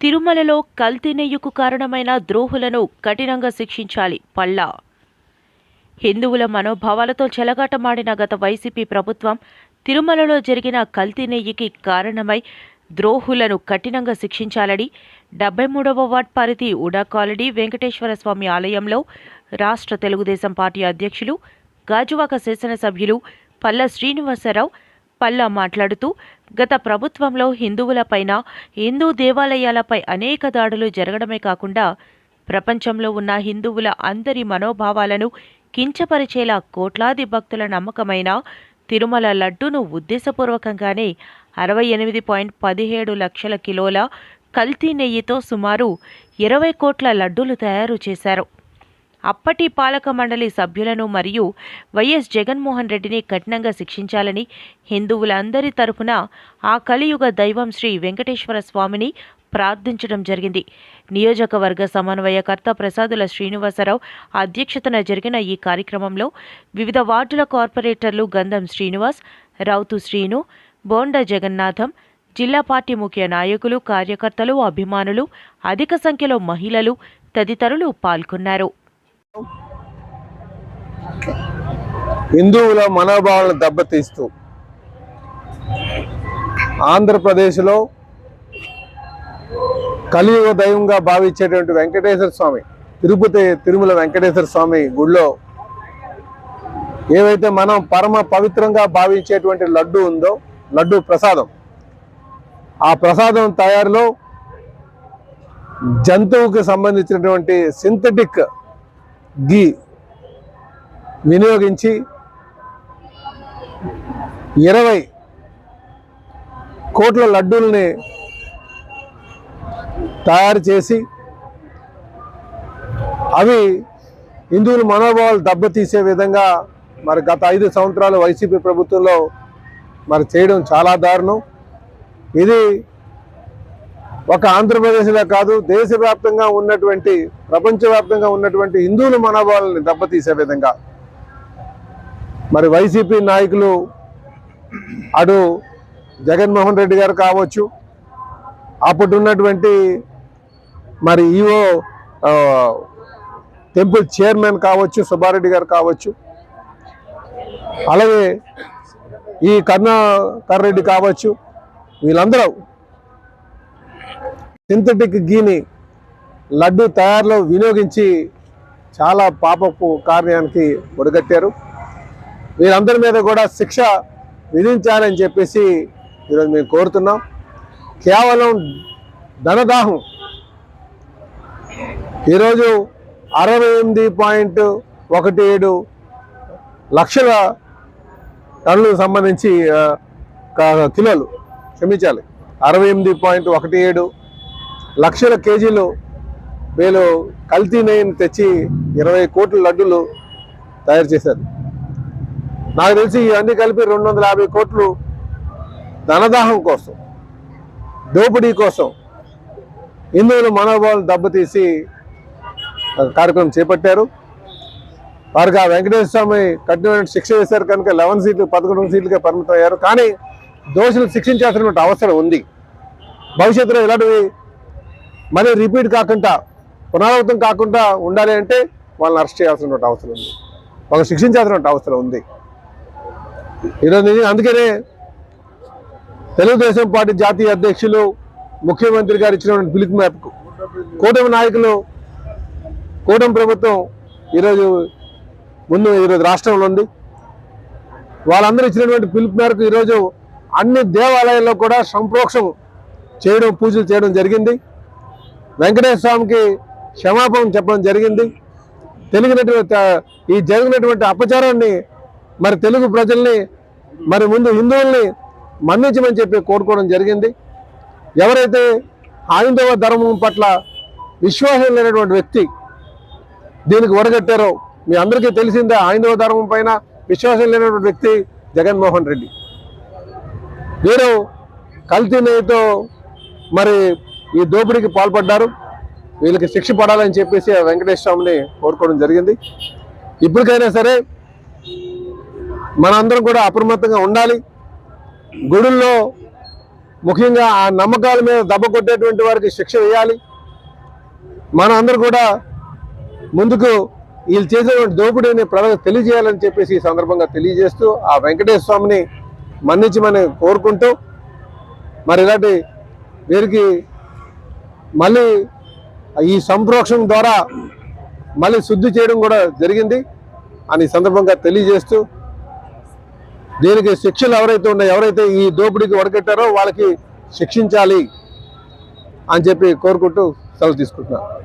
తిరుమలలో కల్తీనెయ్యుకు కారణమైన ద్రోహులను కఠినంగా శిక్షించాలి పల్లా. హిందువుల మనోభావాలతో చెలగాటమాడిన గత వైసీపీ ప్రభుత్వం తిరుమలలో జరిగిన కల్తీ నెయ్యికి కారణమై ద్రోహులను కఠినంగా శిక్షించాలని డెబ్బై మూడవ వార్డ్ పరిధి ఉడా కాలనీ వెంకటేశ్వర స్వామి ఆలయంలో రాష్ట్ర తెలుగుదేశం పార్టీ అధ్యక్షులు గాజువాక శాసనసభ్యులు పల్ల శ్రీనివాసరావు పల్లా మాట్లాడుతూ గత ప్రభుత్వంలో హిందువులపైన హిందూ దేవాలయాలపై అనేక దాడులు జరగడమే కాకుండా ప్రపంచంలో ఉన్న హిందువుల అందరి మనోభావాలను కించపరిచేలా కోట్లాది భక్తుల నమ్మకమైన తిరుమల లడ్డూను ఉద్దేశపూర్వకంగానే అరవై ఎనిమిది పాయింట్ పదిహేడు లక్షల కిలోల కల్తీ నెయ్యితో సుమారు ఇరవై కోట్ల లడ్డూలు తయారు చేశారు. అప్పటి పాలక మండలి సభ్యులను మరియు వైఎస్ జగన్మోహన్ రెడ్డిని కఠినంగా శిక్షించాలని హిందువులందరి తరపున ఆ కలియుగ దైవం శ్రీ వెంకటేశ్వర స్వామిని ప్రార్థించడం జరిగింది. నియోజకవర్గ సమన్వయకర్త ప్రసాదుల శ్రీనివాసరావు అధ్యక్షతన జరిగిన ఈ కార్యక్రమంలో వివిధ వార్డుల కార్పొరేటర్లు గంధం శ్రీనివాస్ రౌతు శ్రీను బోండ జగన్నాథం జిల్లా పార్టీ ముఖ్య నాయకులు కార్యకర్తలు అభిమానులు అధిక సంఖ్యలో మహిళలు తదితరులు పాల్గొన్నారు. హిందువుల మనోభావాలను దెబ్బతీస్తూ ఆంధ్రప్రదేశ్లో కలియుగ దైవంగా భావించేటువంటి వెంకటేశ్వర స్వామి తిరుపతి తిరుమల వెంకటేశ్వర స్వామి గుడిలో ఏవైతే మనం పరమ పవిత్రంగా భావించేటువంటి లడ్డు ఉందో లడ్డు ప్రసాదం ఆ ప్రసాదం తయారులో జంతువుకి సంబంధించినటువంటి సింథటిక్ గీ వినియోగించి ఇరవై కోట్ల లడ్డూల్ని తయారు చేసి అవి హిందువుల మనోభావాలు దెబ్బతీసే విధంగా మరి గత ఐదు సంవత్సరాలు వైసీపీ ప్రభుత్వంలో మరి చేయడం చాలా దారుణం. ఇది ఒక ఆంధ్రప్రదేశ్లో కాదు దేశవ్యాప్తంగా ఉన్నటువంటి ప్రపంచవ్యాప్తంగా ఉన్నటువంటి హిందువుల మనోభావాలని దెబ్బతీసే విధంగా. మరి వైసీపీ నాయకులు అటు జగన్మోహన్ రెడ్డి గారు కావచ్చు అప్పుడు ఉన్నటువంటి మరి ఈఓ టెంపుల్ చైర్మన్ కావచ్చు సుబ్బారెడ్డి గారు కావచ్చు అలాగే ఈ కరుణాకర్ రెడ్డి కావచ్చు వీళ్ళందరూ సింథటిక్ గీని లడ్డు తయారులో వినియోగించి చాలా పాపపు కార్యానికి ఒడిగట్టారు. వీరందరి మీద కూడా శిక్ష విధించాలని చెప్పేసి ఈరోజు మేము కోరుతున్నాం. కేవలం ధనదాహం. ఈరోజు అరవై ఎనిమిది పాయింట్ ఒకటి ఏడు లక్షల టన్నులకు సంబంధించి కిలోలు క్షమించాలి. అరవై ఎనిమిది పాయింట్ ఒకటి ఏడు లక్షల కేజీలు వీళ్ళు కల్తీ నెయ్యిని తెచ్చి ఇరవై కోట్ల లడ్డులు తయారు చేశారు. నాకు తెలిసి ఇవన్నీ కలిపి రెండు వందల యాభై కోట్లు ధనదాహం కోసం దోపిడీ కోసం హిందువుల మనోభావాలు దెబ్బతీసి కార్యక్రమం చేపట్టారు. వారికి ఆ వెంకటేశ్వర స్వామి కఠినమైన శిక్ష వేశారు కనుక లెవెన్ సీట్లు పదకొండు సీట్లుగా పరిమితం అయ్యారు కానీ దోషులు శిక్షించాల్సినటువంటి అవసరం ఉంది. భవిష్యత్తులో ఇలాంటివి మళ్ళీ రిపీట్ కాకుండా పునరావృతం కాకుండా ఉండాలి అంటే వాళ్ళని అరెస్ట్ చేయాల్సినటువంటి అవసరం ఉంది. వాళ్ళు శిక్షించాల్సినటువంటి అవసరం ఉంది. ఈరోజు నిజంగా అందుకనే తెలుగుదేశం పార్టీ జాతీయ అధ్యక్షులు ముఖ్యమంత్రి గారు ఇచ్చినటువంటి పిలుపు మేరకు కూటమి నాయకులు కూటమి ప్రభుత్వం ఈరోజు ముందు ఈరోజు రాష్ట్రంలో ఉంది. వాళ్ళందరూ ఇచ్చినటువంటి పిలుపు మేరకు ఈరోజు అన్ని దేవాలయాల్లో కూడా సంప్రోక్షం చేయడం పూజలు చేయడం జరిగింది. వెంకటేశ్వర స్వామికి క్షమాపణ చెప్పడం జరిగింది. తెలిగినటువంటి ఈ జరిగినటువంటి అపచారాన్ని మరి తెలుగు ప్రజల్ని మరి ముందు హిందువుల్ని మన్నించమని చెప్పి కోరుకోవడం జరిగింది. ఎవరైతే హైందవ ధర్మం పట్ల విశ్వాసం లేనటువంటి వ్యక్తి దీనికి వడగట్టారో మీ అందరికీ తెలిసిందే హైందవ ధర్మం పైన విశ్వాసం లేనటువంటి వ్యక్తి జగన్మోహన్ రెడ్డి. వీరు కల్తీ నెయ్యితో మరి ఈ దోపిడీకి పాల్పడ్డారు. వీళ్ళకి శిక్ష పడాలని చెప్పేసి ఆ వెంకటేశ్వర స్వామిని కోరుకోవడం జరిగింది. ఇప్పటికైనా సరే మనందరం కూడా అప్రమత్తంగా ఉండాలి. గుడుల్లో ముఖ్యంగా ఆ నమ్మకాల మీద దెబ్బ కొట్టేటువంటి వారికి శిక్ష వేయాలి. మన అందరూ కూడా ముందుకు వీళ్ళు చేసేటువంటి దోపిడీని ప్రజలకు తెలియజేయాలని చెప్పేసి ఈ సందర్భంగా తెలియజేస్తూ ఆ వెంకటేశ్వర స్వామిని మన్నించమని కోరుకుంటూ మరి ఇలాంటి వీరికి మళ్ళీ ఈ సంప్రోక్షణ ద్వారా మళ్ళీ శుద్ధి చేయడం కూడా జరిగింది. అని సందర్భంగా తెలియజేస్తూ దీనికి శిక్షలు ఎవరైతే ఉన్నాయో ఎవరైతే ఈ దోపిడీకి వడకట్టారో వాళ్ళకి శిక్షించాలి అని చెప్పి కోరుకుంటూ సెలవు తీసుకుంటున్నాను.